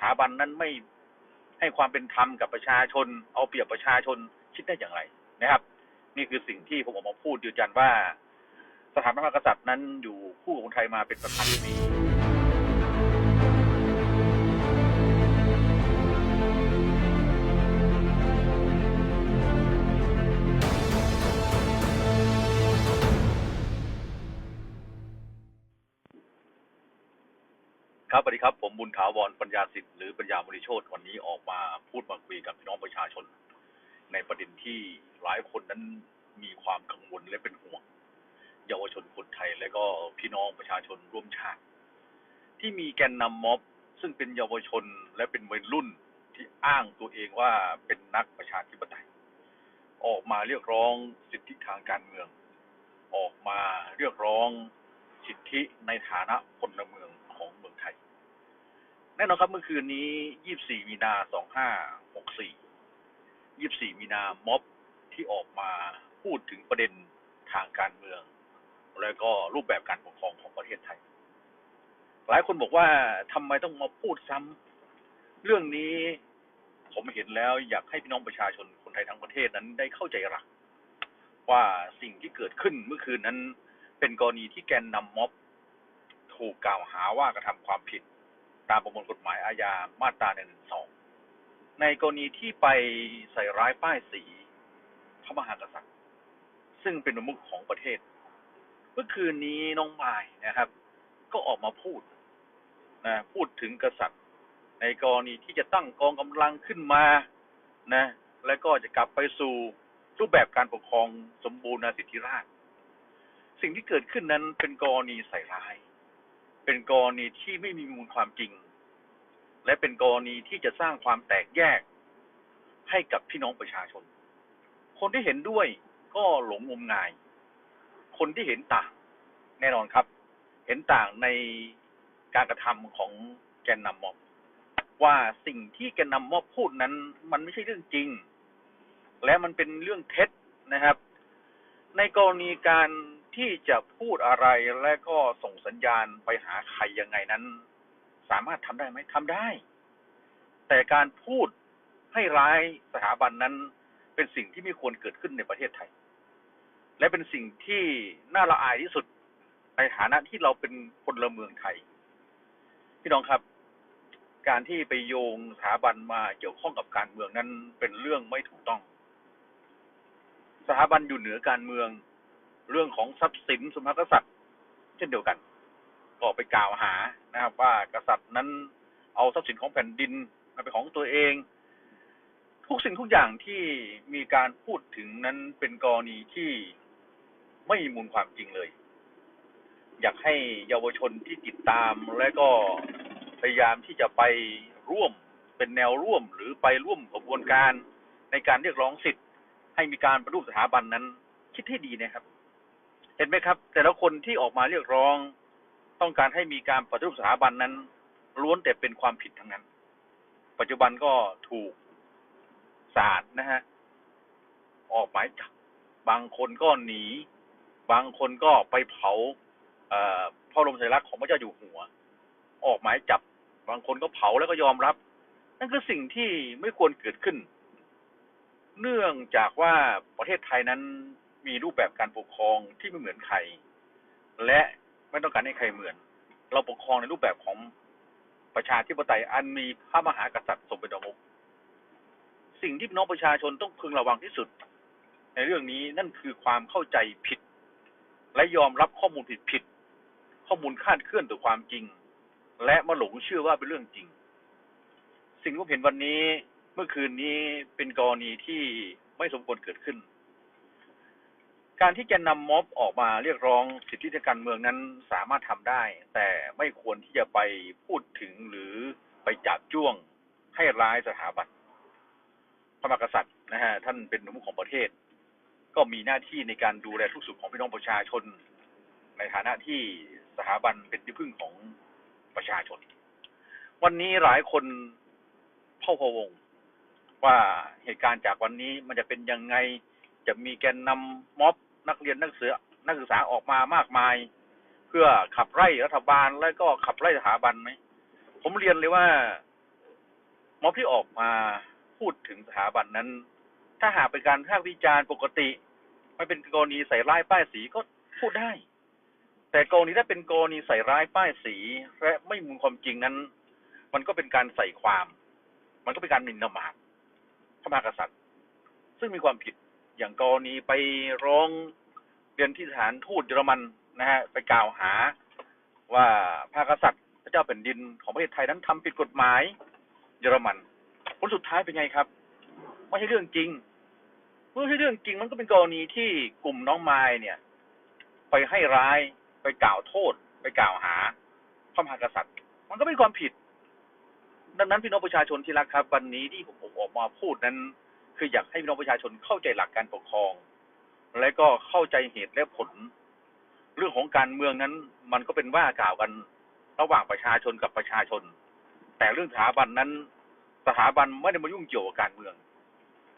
ถาบันนั้นไม่ให้ความเป็นธรรมกับประชาชน เอาเปรียบประชาชนคิดได้อย่างไรนะครับ นี่คือสิ่งที่ผมออกมาพูดยืนยันว่า สถาบันพระมหากษัตริย์นั้นอยู่คู่กับคนไทยมาเป็นประพันธ์ปี ครับสวัสดีครับ ผมบุญถาวรปัญญาสิทธิ์หรือปัญญาบริโชตวันนี้ออกมาพูดมาคุยกับพี่น้องประชาชน ในประเด็นที่หลายคนนั้นมีความกังวลและเป็นห่วง เยาวชนคนไทยและก็พี่น้องประชาชนร่วมชาติ ที่มีแกนนำม็อบ ซึ่งเป็นเยาวชนและเป็นวัยรุ่นที่อ้างตัวเองว่าเป็นนักประชาธิปไตย ออกมาเรียกร้องสิทธิทางการเมือง ออกมาเรียกร้องสิทธิในฐานะพลเมือง น่นอนครับเมื่อคืนนี้ 24 มีนา 2564 24 มีนา ม็อบที่ออกมาพูดถึงประเด็นทางการเมือง และก็รูปแบบการปกครองของประเทศไทย หลายคนบอกว่าทำไมต้องมาพูดซ้ำเรื่องนี้ผมเห็นแล้วอยากให้พี่น้องประชาชนคนไทยทั้งประเทศนั้นได้เข้าใจหลัก ว่าสิ่งที่เกิดขึ้นเมื่อคืนนั้น เป็นกรณีที่แกนนำม็อบถูกกล่าวหาว่ากระทำความผิด ตามประมวลกฎหมายอาญามาตรา112 ในกรณีที่ไปใส่ร้ายป้ายสีพระมหากษัตริย์ ซึ่งเป็นประมุขของประเทศ เมื่อคืนนี้น้องมายนะครับ ก็ออกมาพูดนะพูดถึงกษัตริย์ ในกรณีที่จะตั้งกองกำลังขึ้นมานะและก็จะกลับไปสู่รูปแบบการปกครองสมบูรณาสิทธิราช สิ่งที่เกิดขึ้นนั้นเป็นกรณีใส่ร้าย เป็นกรณีที่ไม่มีมูลความจริง และเป็นกรณีที่จะสร้างความแตกแยกให้กับพี่น้องประชาชน คนที่เห็นด้วยก็หลงงมงาย คนที่เห็นต่าง แน่นอนครับ เห็นต่างในการกระทำของแกนนำม็อบ ว่าสิ่งที่แกนนำม็อบพูดนั้น มันไม่ใช่เรื่องจริง และมันเป็นเรื่องเท็จนะครับ ในกรณีการ ที่จะพูดอะไรและก็ส่งสัญญาณไปหาใครยังไงนั้น สามารถทำได้ไหมทำได้ แต่การพูดให้ร้ายสถาบันนั้น เป็นสิ่งที่ไม่ควรเกิดขึ้นในประเทศไทย และเป็นสิ่งที่น่าละอายที่สุดในฐานะที่เราเป็นพลเมืองไทย พี่น้องครับการที่ไปโยงสถาบันมาเกี่ยวข้องกับการเมืองนั้นเป็นเรื่องไม่ถูกต้อง สถาบันอยู่เหนือการเมือง เรื่องของทรัพย์สินสมภากษัตริย์ เช่นเดียวกัน ก็ไปกล่าวหานะครับ ว่ากษัตริย์นั้นเอาทรัพย์สินของแผ่นดินมาเป็นของตัวเอง ทุกสิ่งทุกอย่างที่มีการพูดถึงนั้นเป็นกรณีที่ไม่มีมูลความจริงเลย อยากให้เยาวชนที่ติดตามและก็พยายามที่จะไปร่วมเป็นแนวร่วมหรือไปร่วมกระบวนการในการเรียกร้องสิทธิ์ ให้มีการปฏิรูปสถาบันนั้น คิดให้ดีนะครับ เห็นไหมครับ แต่ละคนที่ออกมาเรียกร้อง ต้องการให้มีการปฏิรูปสถาบันนั้น ล้วนแต่เป็นความผิดทั้งนั้น ปัจจุบันก็ถูกศาลนะฮะออกหมายจับบางคนก็หนี บางคนก็ไปเผาเอ่อพระบรมสัญลักษณ์ของพระเจ้าอยู่หัว ออกหมายจับ บางคนก็เผาแล้วก็ยอมรับ นั่นคือสิ่งที่ไม่ควรเกิดขึ้น เนื่องจากว่าประเทศไทยนั้น มีรูปแบบการปกครองที่ไม่เหมือนใคร และไม่ต้องการให้ใครเหมือน เราปกครองในรูปแบบของประชาธิปไตยอันมีพระมหากษัตริย์ทรงเป็นประมุขสิ่งที่น้องประชาชนต้องพึงระวังที่สุด ในเรื่องนี้นั่นคือความเข้าใจผิด และยอมรับข้อมูลผิดผิดข้อมูลคาดเคลื่อนต่อความจริง และมาหลงเชื่อว่าเป็นเรื่องจริง สิ่งที่ผมเห็นวันนี้เมื่อคืนนี้เป็นกรณีที่ไม่สมควรเกิดขึ้น การที่จะนำม็อบออกมาเรียกร้องสิทธิทางการเมืองนั้นสามารถทำได้ แต่ไม่ควรที่จะไปพูดถึงหรือไปจับจ้วงให้ร้ายสถาบันพระมหากษัตริย์นะฮะท่านเป็นประมุขของประเทศ ก็มีหน้าที่ในการดูแลทุกสุขของพี่น้องประชาชน ในฐานะที่สถาบันเป็นที่พึ่งของประชาชน วันนี้หลายคนเพ่อพวงว่าเหตุการณ์จากวันนี้มันจะเป็นยังไงจะมีแกนนำม็อบ นักเรียนนักศึกษานักศึกษาออกมามากมาย เพื่อขับไล่รัฐบาลและก็ขับไล่สถาบันไหมผมเรียนเลยว่าม็อบที่ออกมาพูดถึงสถาบันนั้น ถ้าหากเป็นการภาวิจารณ์ปกติไม่เป็นกรณีใส่ร้ายป้ายสีก็พูดได้ แต่กรณีถ้าเป็นกรณีใส่ร้ายป้ายสีและไม่มูลความจริงนั้น มันก็เป็นการใส่ความ มันก็เป็นการหมิ่นประมาทพระมหากษัตริย์ ซึ่งมีความผิด อย่างกรณีไปร้องเรียนที่สถานทูตเยอรมันนะฮะไปกล่าวหาว่าพระกษัตริย์พระเจ้าแผ่นดินของประเทศไทยนั้นทำผิดกฎหมายเยอรมันผลสุดท้ายเป็นไงครับ ไม่ใช่เรื่องจริงเมื่อใช่เรื่องจริงมันก็เป็นกรณีที่กลุ่มน้องไม้เนี่ย ไปให้ร้ายไปกล่าวโทษ ไปกล่าวหาพระมหากษัตริย์ มันก็เป็นความผิด ดังนั้นพี่น้องประชาชนที่รักครับ วันนี้ที่ผมออกมาพูดนั้น คืออยากให้พี่น้องประชาชนเข้าใจหลักการปกครอง และก็เข้าใจเหตุและผล เรื่องของการเมืองนั้น มันก็เป็นว่ากล่าวกันระหว่างประชาชนกับประชาชน แต่เรื่องสถาบันนั้น สถาบันไม่ได้มายุ่งเกี่ยวกับการเมือง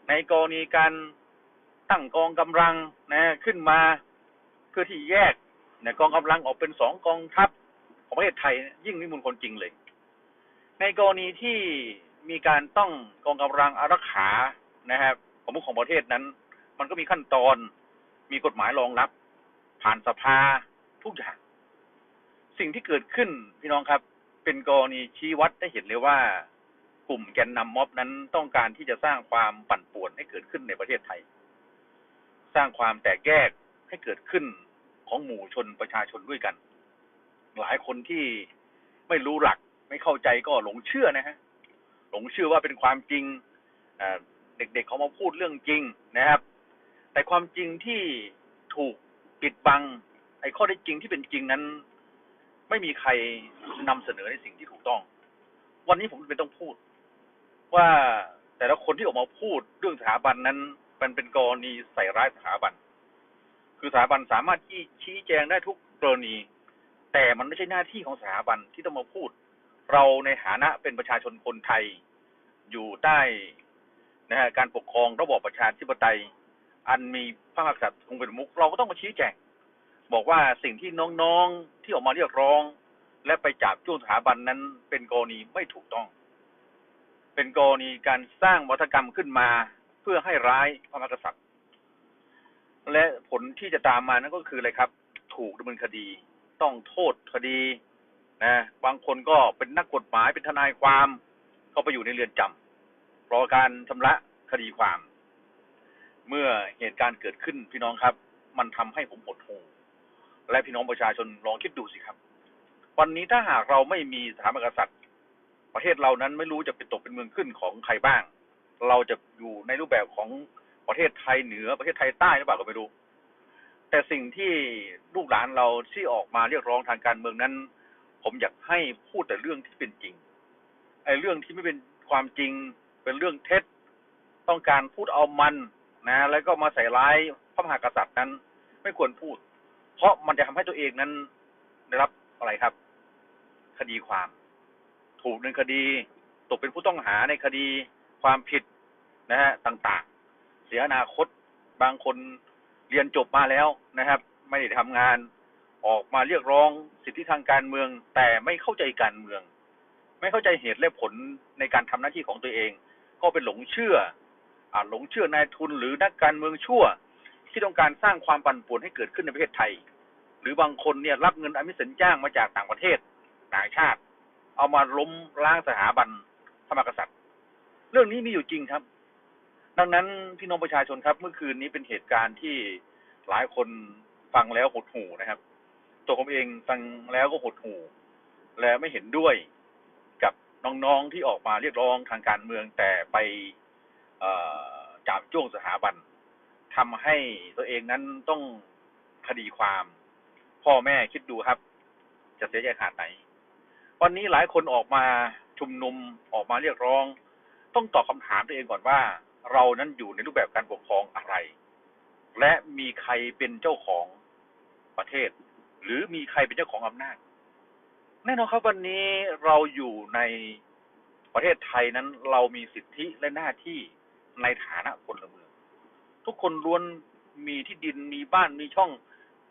ในกรณีการตั้งกองกำลังนะขึ้นมาเพื่อที่แยกนี่ยกองกำลังออกเป็นสองกองทัพของประเทศไทย ยิ่งนิมุนคนจริงเลย ในกรณีที่มีการต้องกองกำลังอารักขา นะครับของมุขของประเทศนั้น มันก็มีขั้นตอนมีกฎหมายรองรับ ผ่านสภาทุกอย่าง สิ่งที่เกิดขึ้นพี่น้องครับ เป็นกรณีชี้วัดได้เห็นเลยว่ากลุ่มแกนนำม็อบนั้นต้องการที่จะสร้างความปั่นป่วนให้เกิดขึ้นในประเทศไทย สร้างความแตกแยกให้เกิดขึ้นของหมู่ชนประชาชนด้วยกัน หลายคนที่ไม่รู้หลักไม่เข้าใจก็หลงเชื่อนะฮะหลงเชื่อว่าเป็นความจริง เด็กๆเขามาพูดเรื่องจริงนะครับ แต่ความจริงที่ถูกปิดบัง ไอ้ข้อได้จริงที่เป็นจริงนั้น ไม่มีใครนำเสนอในสิ่งที่ถูกต้อง วันนี้ผมเป็นต้องพูด ว่าแต่ละคนที่ออกมาพูดเรื่องสถาบันนั้น มันเป็นกรณีใส่ร้ายสถาบัน คือสถาบันสามารถที่ชี้แจงได้ทุกกรณี แต่มันไม่ใช่หน้าที่ของสถาบันที่ต้องมาพูด เราในฐานะเป็นประชาชนคนไทย อยู่ใต้ นะฮะการปกครองระบอบประชาธิปไตย อันมีพระมหากษัตริย์ทรงเป็นมุขเราก็ต้องมาชี้แจงบอกว่าสิ่งที่น้องๆที่ออกมาเรียกร้อง และไปจับจ้วงสถาบันนั้น เป็นกรณีไม่ถูกต้อง เป็นกรณีการสร้างวัฒกรรมขึ้นมาเพื่อให้ร้ายพระมหากษัตริย์ และผลที่จะตามมานั่นก็คืออะไรครับ ถูกดำเนินคดี ต้องโทษคดีนะบางคนก็เป็นนักกฎหมายเป็นทนายความก็ไปอยู่ในเรือนจำ รอการชำระคดีความ เมื่อเหตุการณ์เกิดขึ้นพี่น้องครับ มันทำให้ผมหดหู่และพี่น้องประชาชนลองคิดดูสิครับ วันนี้ถ้าหากเราไม่มีสถาบันกษัตริย์ ประเทศเรานั้นไม่รู้จะเป็นตกเป็นเมืองขึ้นของใครบ้าง เราจะอยู่ในรูปแบบของประเทศไทยเหนือประเทศไทยใต้หรือเปล่าก็ไม่รู้ แต่สิ่งที่ลูกหลานเราที่ออกมาเรียกร้องทางการเมืองนั้น ผมอยากให้พูดแต่เรื่องที่เป็นจริงไอ้เรื่องที่ไม่เป็นความจริง เป็นเรื่องเท็จ ต้องการพูดเอามันนะ แล้วก็มาใส่ร้ายพระมหากษัตริย์นั้น ไม่ควรพูด เพราะมันจะทำให้ตัวเองนั้นได้รับอะไรครับ คดีความ ถูกในคดี ตกเป็นผู้ต้องหาในคดีความผิดนะฮะต่างๆ เสียอนาคตบางคนเรียนจบมาแล้วนะครับ ไม่ได้ทำงานออกมาเรียกร้องสิทธิทางการเมือง แต่ไม่เข้าใจการเมือง ไม่เข้าใจเหตุและผลในการทำหน้าที่ของตัวเอง ก็เป็นหลงเชื่ออหลงเชื่อนายทุนหรือนักการเมืองชั่ว ที่ต้องการสร้างความปั่นป่วนให้เกิดขึ้นในประเทศไทย หรือบางคนเนี่ยรับเงินอมิสินจ้างมาจากต่างประเทศต่างชาติ เอามาล้มล้างสถาบันพระมกษัตริย์ เรื่องนี้มีอยู่จริงครับ ดังนั้นพี่น้องประชาชนครับ เมื่อคืนนี้เป็นเหตุการณ์ที่หลายคนฟังแล้วหดหูนะครับ ตัวผมเองฟังแล้วก็หดหูและไม่เห็นด้วย น้องๆที่ออกมาเรียกร้องทางการเมืองแต่ไปจับจ้วงสถาบันทำให้ตัวเองนั้นต้องคดีความ พ่อแม่คิดดูครับ จะเสียใจขนาดไหน วันนี้หลายคนออกมาชุมนุมออกมาเรียกร้อง ต้องตอบคำถามตัวเองก่อนว่า เรานั้นอยู่ในรูปแบบการปกครองอะไร และมีใครเป็นเจ้าของประเทศ หรือมีใครเป็นเจ้าของอำนาจ แน่นอนครับวันนี้เราอยู่ในประเทศไทยนั้น เรามีสิทธิและหน้าที่ในฐานะพลเมือง ทุกคนล้วนมีที่ดินมีบ้านมีช่อง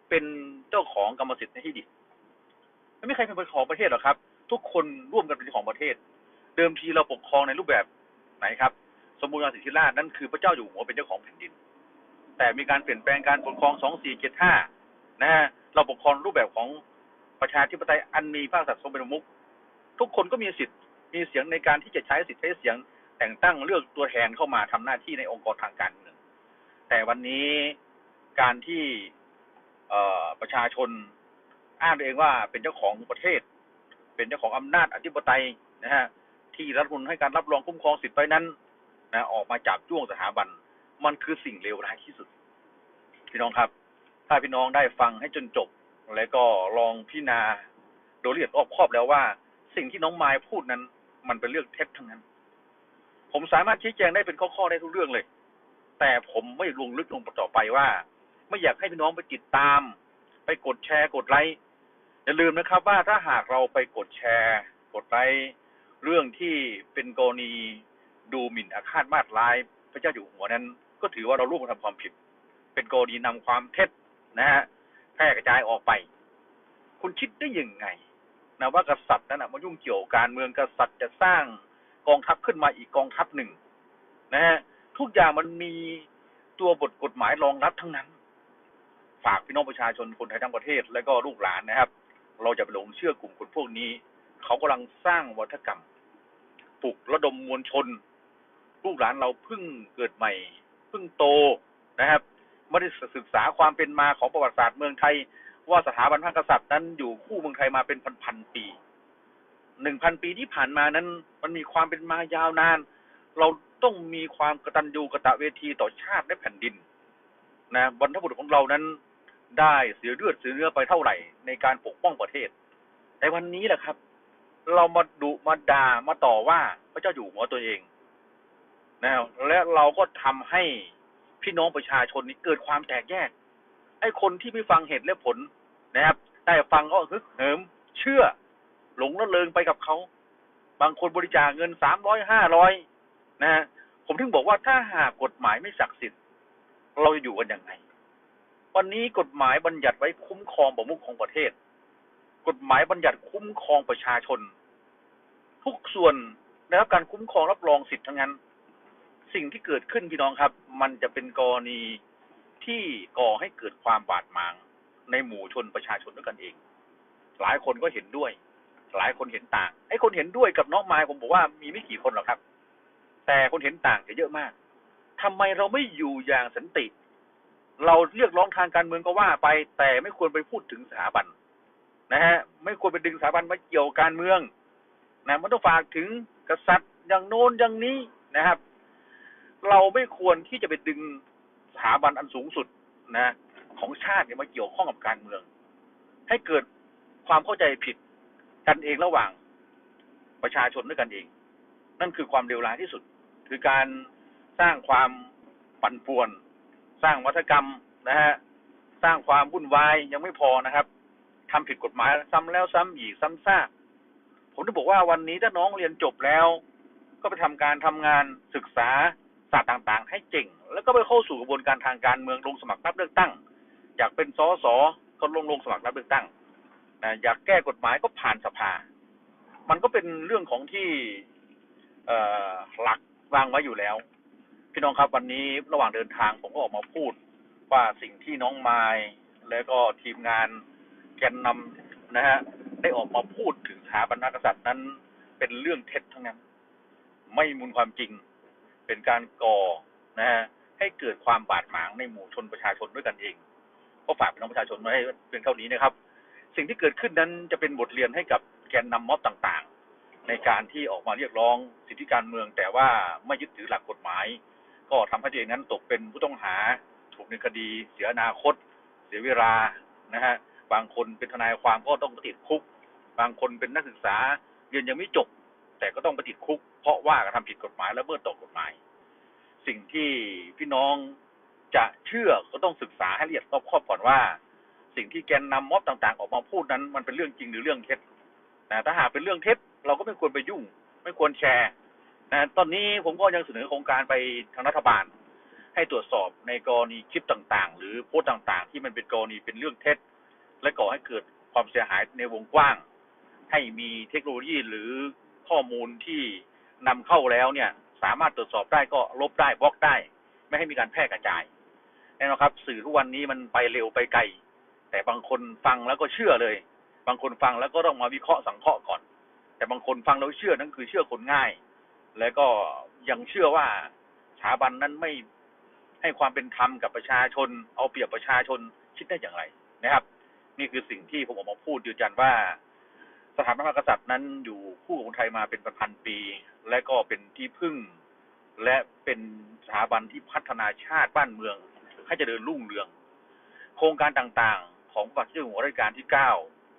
เป็นเจ้าของกรรมสิทธิ์ในที่ดินไม่มีใครเป็นเจ้าของประเทศหรอกครับ ทุกคนร่วมกันเป็นเจ้าของประเทศ เดิมทีเราปกครองในรูปแบบไหนครับ สมบูรณสิทธิราชนั่นคือพระเจ้าอยู่หัวเป็นเจ้าของแผ่นดิน แต่มีการเปลี่ยนแปลงการปกครอง 2475 นะฮะเราปกครองรูปแบบของ ประชาธิปไตยอันมีพระกษัตริย์ทรงเป็นประมุขทุกคนก็มีสิทธิ์มีเสียงในการที่จะใช้สิทธิ์ใช้เสียงแต่งตั้งเลือกตัวแทนเข้ามาทำหน้าที่ในองค์กรทางการเมืองแต่วันนี้การที่เออประชาชนอ้างตัวเองว่าเป็นเจ้าของประเทศ เป็นเจ้าของอำนาจอธิปไตยนะฮะที่รัฐมนูลให้การรับรองคุ้มครองสิทธิ์ไว้นั้นนะออกมาจับจ้วงสถาบัน มันคือสิ่งเลวร้ายที่สุด พี่น้องครับ ถ้าพี่น้องได้ฟังให้จนจบ แล้วก็ลองพิจารณาโดยละเอียดรอบครอบแล้วว่า สิ่งที่น้องไม้พูดนั้น มันเป็นเรื่องเท็จทั้งนั้น ผมสามารถชี้แจงได้เป็นข้อๆได้ทุกเรื่องเลย แต่ผมไม่ลงลึกลงต่อไปว่า ไม่อยากให้พี่น้องไปติดตาม ไปกดแชร์กดไลค์อย่าลืมนะครับว่าถ้าหากเราไปกดแชร์ กดไลค์เรื่องที่เป็นกรณีดูหมิ่นอาฆาตมาตร้าย พระเจ้าอยู่หัวนั้น ก็ถือว่าเราร่วมกันทำความผิด เป็นกรณีนำความเท็จนะฮะ แพร่กระจายออกไป คุณคิดได้ยังไงนะว่ากษัตริย์นั้นนะมายุ่งเกี่ยวการเมืองกษัตริย์จะสร้างกองทัพขึ้นมาอีกกองทัพหนึ่งนะฮะทุกอย่างมันมีตัวบทกฎหมายรองรับทั้งนั้น ฝากพี่น้องประชาชนคนไทยทั้งประเทศ และก็ลูกหลานนะครับ เราจะไปหลงเชื่อกลุ่มคนพวกนี้ เขากำลังสร้างวัฒกรรมปลุกระดมมวลชน ลูกหลานเราเพิ่งเกิดใหม่ เพิ่งโตนะครับ ไม่ได้ศึกษาความเป็นมาของประวัติศาสตร์เมืองไทย ว่าสถาบันพระกษัตริย์นั้นอยู่คู่เมืองไทยมาเป็นพันๆปีหนึ่งพันปีที่ผ่านมานั้น มันมีความเป็นมายาวนาน เราต้องมีความกตัญญูกตเวทีต่อชาติและแผ่นดินนะบรรพบุรุษของเรานั้นได้เสียเลือดเสียเนื้อไปเท่าไหร่ ในการปกป้องประเทศ แต่วันนี้แหละครับ เรามาดุมาด่ามาต่อว่าพระเจ้าอยู่หัวตัวเองนะและเราก็ทำให้ พี่น้องประชาชนนี้เกิดความแตกแยก ไอ้คนที่ไม่ฟังเหตุและผลนะครับ ได้ฟังก็ฮึกเหิม เชื่อ หลงละเลงไปกับเขา บางคนบริจาคเงินสามร้อยห้าร้อยนะฮะผมถึงบอกว่าถ้าหากกฎหมายไม่ศักดิ์สิทธิ์เราจะอยู่กันยังไง วันนี้กฎหมายบัญญัติไว้คุ้มครองประมุขของประเทศ กฎหมายบัญญัติคุ้มครองประชาชน ทุกส่วนได้รับการคุ้มครองรับรองสิทธิ์ทั้งนั้น สิ่งที่เกิดขึ้นพี่น้องครับ มันจะเป็นกรณีที่ก่อให้เกิดความบาดหมางในหมู่ชนประชาชนด้วยกันเอง หลายคนก็เห็นด้วย หลายคนเห็นต่าง ไอ้คนเห็นด้วยกับน้องไม้ผมบอกว่ามีไม่กี่คนหรอกครับ แต่คนเห็นต่างจะเยอะมากทำไมเราไม่อยู่อย่างสันติ เราเรียกร้องทางการเมืองก็ว่าไป แต่ไม่ควรไปพูดถึงสถาบันนะฮะ ไม่ควรไปดึงสถาบันมาเกี่ยวการเมืองนะมันต้องฝากถึงกษัตริย์อย่างโน้นอย่างนี้นะครับ เราไม่ควรที่จะไปดึงสถาบันอันสูงสุดนะ ของชาติเนี่ยมาเกี่ยวข้องกับการเมือง ให้เกิดความเข้าใจผิดกันเองระหว่างประชาชนด้วยกันเอง นั่นคือความเลวร้ายที่สุด คือการสร้างความปั่นป่วน สร้างวัฒกรรมนะฮะสร้างความวุ่นวายยังไม่พอนะครับทำผิดกฎหมายซ้ำแล้วซ้ำอีกซ้ำซากผมจะบอกว่าวันนี้ถ้าน้องเรียนจบแล้ว ก็ไปทำการทำงานศึกษา ศาสตร์ต่างๆ ให้เก่ง แล้วก็ไปเข้าสู่กระบวนการทางการเมืองลงสมัครรับเลือกตั้ง อยากเป็นสสก็ลงลงสมัครรับเลือกตั้งนะอยากแก้กฎหมายก็ผ่านสภา มันก็เป็นเรื่องของที่เอหลักวางไว้อยู่แล้ว พี่น้องครับวันนี้ระหว่างเดินทางผมก็ออกมาพูดว่าสิ่งที่น้องไม้แล้วก็ทีมงานแกนนำนะฮะได้ออกมาพูดถึงสถาบันกษัตริย์นั้น เป็นเรื่องเท็จทั้งนั้น ไม่มูลความจริง เป็นการก่อนะฮะให้เกิดความบาดหมางในหมู่ชนประชาชนด้วยกันเองก็ฝากพี่น้องประชาชนไว้เป็นเท่านี้นะครับ สิ่งที่เกิดขึ้นนั้นจะเป็นบทเรียนให้กับแกนนำม็อบต่างๆ ในการที่ออกมาเรียกร้องสิทธิการเมือง แต่ว่าไม่ยึดถือหลักกฎหมาย ก็ทำให้ตัวเองนั้นตกเป็นผู้ต้องหาถูกในคดี เสียอนาคต เสียเวลานะฮะบางคนเป็นทนายความก็ต้องติดคุก บางคนเป็นนักศึกษาเรียนยังไม่จบ แต่ก็ต้องไปติดคุก เพราะว่ากระทำผิดกฎหมายและเมื่อต่อกฎหมาย สิ่งที่พี่น้องจะเชื่อก็ต้องศึกษาให้ละเอียดรอบครอบก่อนว่า สิ่งที่แกนนำม็อบต่างๆ ออกมาพูดนั้น มันเป็นเรื่องจริงหรือเรื่องเท็จนะถ้าหากเป็นเรื่องเท็จเราก็ไม่ควรไปยุ่ง ไม่ควรแชร์นะตอนนี้ผมก็ยังเสนอโครงการไปทางรัฐบาล ให้ตรวจสอบในกรณีคลิปต่างๆ หรือโพสต์ต่างๆ ที่มันเป็นกรณีเป็นเรื่องเท็จ และก่อให้เกิดความเสียหายในวงกว้าง ให้มีเทคโนโลยีหรือ ข้อมูลที่นำเข้าแล้วเนี่ย สามารถตรวจสอบได้ก็ลบได้บล็อกได้ ไม่ให้มีการแพร่กระจายแน่นอนครับ สื่อทุกวันนี้มันไปเร็วไปไกล แต่บางคนฟังแล้วก็เชื่อเลย บางคนฟังแล้วก็ต้องมาวิเคราะห์สังเคราะห์ก่อน แต่บางคนฟังแล้วเชื่อนั่นคือเชื่อคนง่าย แล้วก็ยังเชื่อว่าสถาบันนั้นไม่ให้ความเป็นธรรมกับประชาชน เอาเปรียบประชาชนคิดได้อย่างไรนะครับ นี่คือสิ่งที่ผมออกมาพูดยืนยันว่า สถาบันพระมหากษัตริย์นั้นอยู่คู่กับคนไทยมาเป็นพันปี และก็เป็นที่พึ่ง และเป็นสถาบันที่พัฒนาชาติบ้านเมือง ให้เจริญรุ่งเรือง โครงการต่างๆ ของพระบาทสมเด็จพระรัชกาลที่เก้า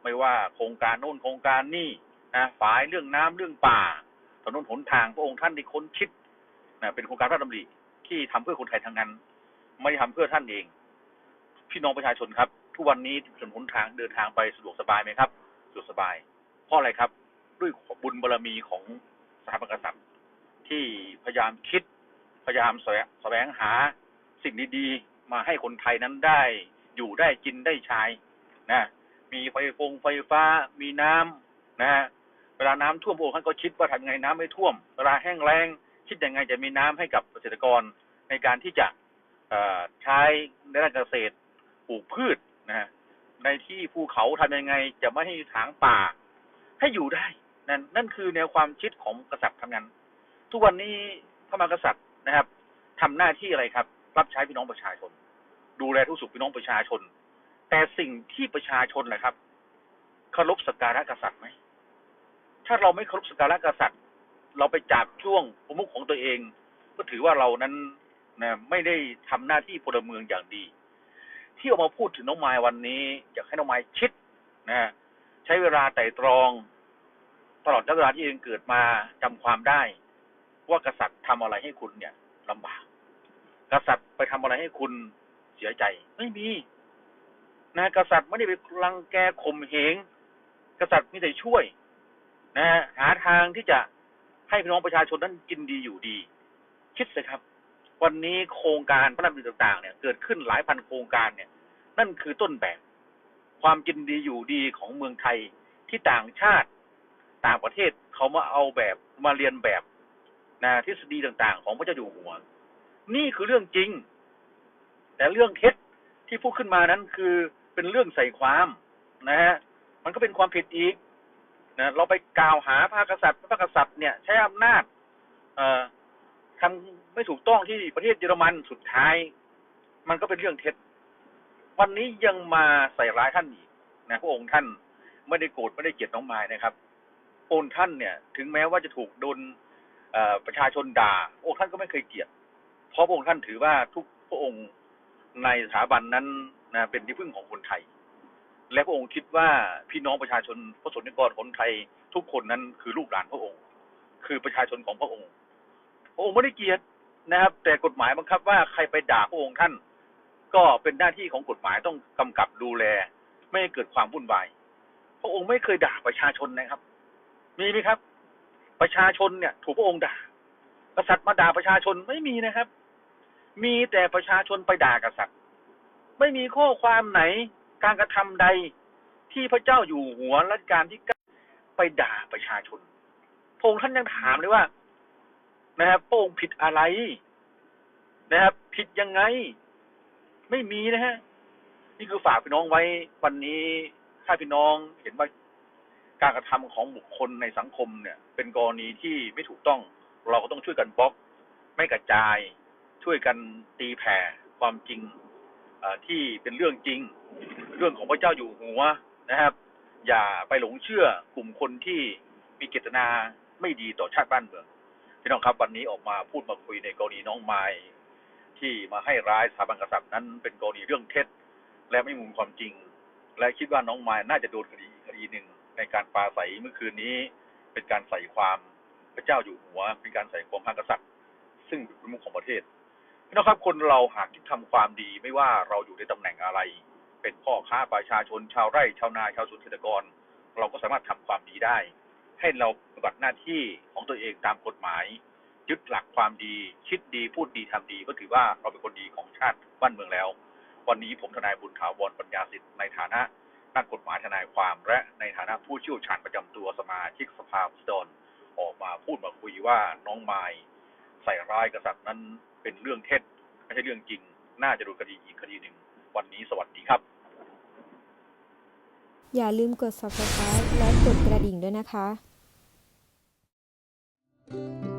ไม่ว่าโครงการโน้นโครงการนี่นะฝ่ายเรื่องน้ำเรื่องป่าถนนหนทางพระองค์ท่านได้ค้นคิดนะเป็นโครงการพระดำริที่ทำเพื่อคนไทยทั้งนั้น ไม่ได้ทำเพื่อท่านเอง พี่น้องประชาชนครับ ทุกวันนี้ถนนหนทางเดินทางไปสะดวกสบายไหมครับสะดวกสบาย ราะอะไรครับ ด้วยบุญบารรมีของสถาบันกษัตริย์ ที่พยายามคิดพยายามแสวงแสวงหาสิ่งดีๆ มาให้คนไทยนั้นได้อยู่ได้กินได้ใช้นะ มีไฟฟงไฟฟ้ามีน้ำนะฮะเวลาน้ำท่วมพระองค์ท่านก็คิดว่าทำยังไงน้ำไม่ท่วม เวลาแห้งแล้งคิดยังไงจะมีน้ำให้กับเกษตรกรในการที่จะใช้ในด้านเกษตรปลูกพืชนะฮะในที่ภูเขาทำยังไงจะไม่ให้ถางป่า ให้อยู่ได้นั่นนั่นคือแนวความคิดของกษัตริย์ทั้งนั้นทุกวันนี้พระมหากษัตริย์นะครับทำหน้าที่อะไรครับ รับใช้พี่น้องประชาชน ดูแลทุกสุขพี่น้องประชาชน แต่สิ่งที่ประชาชนแหละครับเคารพสักการะกษัตริย์ไหมถ้าเราไม่เคารพสักการะกษัตริย์ เราไปจับช่วงประมุขของตัวเอง ก็ถือว่าเรานั้นนะไม่ได้ทำหน้าที่พลเมืองอย่างดี ที่ออกมาพูดถึงน้องไม้วันนี้อยากให้น้องไม้คิดนะ ใช้เวลาไต่ตรอง ตลอดระยะเวลาที่เองเกิดมาจำความได้ ว่ากษัตริย์ทำอะไรให้คุณเนี่ยลำบาก กษัตริย์ไปทำอะไรให้คุณเสียใจ ไม่มีนะกษัตริย์ไม่ได้ไปรังแกข่มเหงกษัตริย์มีแต่ช่วย นะหาทางที่จะให้พี่น้องประชาชนนั้นกินดีอยู่ดี คิดเลยครับ วันนี้โครงการพระราชดำริต่างๆ เนี่ย เกิดขึ้นหลายพันโครงการเนี่ย นั่นคือต้นแบบ ความกินดีอยู่ดีของเมืองไทยที่ต่างชาติ ต่างประเทศเขามาเอาแบบมาเรียนแบบนะทฤษฎีต่างๆ ของพระเจ้าอยู่หัว นี่คือเรื่องจริง แต่เรื่องเท็จที่พูดขึ้นมานั้นคือเป็นเรื่องใส่ความนะฮะมันก็เป็นความผิดอีกนะเราไปกล่าวหาพระกษัตริย์พระกษัตริย์เนี่ยใช้อำนาจเอ่อทำไม่ถูกต้องที่ประเทศเยอรมันสุดท้าย มันก็เป็นเรื่องเท็จ วันนี้ยังมาใส่ร้ายท่านอีกนะพระองค์ท่านไม่ได้โกรธไม่ได้เกลียดน้องไม้นะครับ พระองค์ท่านเนี่ย ถึงแม้ว่าจะถูกโดนประชาชนด่าพระองค์ท่านก็ไม่เคยเกลียด เพราะพระองค์ท่านถือว่าทุกพระองค์ในสถาบันนั้นนะเป็นที่พึ่งของคนไทย และพระองค์คิดว่าพี่น้องประชาชนพระสนนิกรคนไทย ทุกคนนั้นคือลูกหลานพระองค์ คือประชาชนของพระองค์ พระองค์ไม่ได้เกลียดนะครับ แต่กฎหมายบังคับว่าใครไปด่าพระองค์ท่าน ก็เป็นหน้าที่ของกฎหมายต้องกำกับดูแล ไม่ให้เกิดความวุ่นวาย พระองค์ไม่เคยด่าประชาชนนะครับ มีไหมครับ ประชาชนเนี่ย ถูกพระองค์ด่ากษัตริย์มาด่าประชาชนไม่มีนะครับ มีแต่ประชาชนไปด่ากษัตริย์ ไม่มีข้อความไหนการกระทำใดที่พระเจ้าอยู่หัวรัชกาลที่เก้าไปด่าประชาชนพระองค์ท่านยังถามเลยว่านะครับพระองค์ผิดอะไรนะครับ ผิดยังไง ไม่มีนะฮะนี่คือฝากพี่น้องไว้วันนี้ถ้าพี่น้องเห็นว่า การกระทำของบุคคลในสังคมเนี่ย เป็นกรณีที่ไม่ถูกต้อง เราก็ต้องช่วยกันบล็อก ไม่กระจาย ช่วยกันตีแผ่ความจริงที่เป็นเรื่องจริง เรื่องของพระเจ้าอยู่หัวนะครับ อย่าไปหลงเชื่อกลุ่มคนที่มีเจตนาไม่ดีต่อชาติบ้านเมืองพี่น้องครับวันนี้ออกมาพูดมาคุยในกรณีน้องไม้ที่มาให้ร้ายสถาบันกษัตริย์นั้นเป็นกรณีเรื่องเท็จ และไม่มุมความจริง และคิดว่าน้องไม้น่าจะโดนคดีคดีหนึ่ง ในการปราใสเมื่อคืนนี้เป็นการใส่ความพระเจ้าอยู่หัว เป็นการใส่ความพระกษัตริย์ ซึ่งเป็นประมุขของประเทศพี่น้องครับคนเราหากที่ทำความดีไม่ว่าเราอยู่ในตำแหน่งอะไร เป็นพ่อค้าประชาชน ชาวไร่ชาวนาชาวสวนเกษตรกร เราก็สามารถทำความดีได้ ให้เราปฏิบัติหน้าที่ของตัวเองตามกฎหมาย ยึดหลักความดี คิดดีพูดดีทำดี ก็ถือว่าเราเป็นคนดีของชาติบ้านเมืองแล้ว วันนี้ผมทนายบุญถาวรปัญญาสิทธิ์ในฐานะ ด้านกฎหมายทนายความ และในฐานะผู้เชี่ยวชาญประจำตัวสมาชิกสภาผู้แทนออกมาพูดมาคุยว่าน้องไม้ใส่ร้ายกษัตริย์นั้นเป็นเรื่องเท็จไม่ใช่เรื่องจริง น่าจะดูคดีอีกคดีหนึ่ง วันนี้สวัสดีครับ อย่าลืมกด subscribe และกดกระดิ่งด้วยนะคะ thank you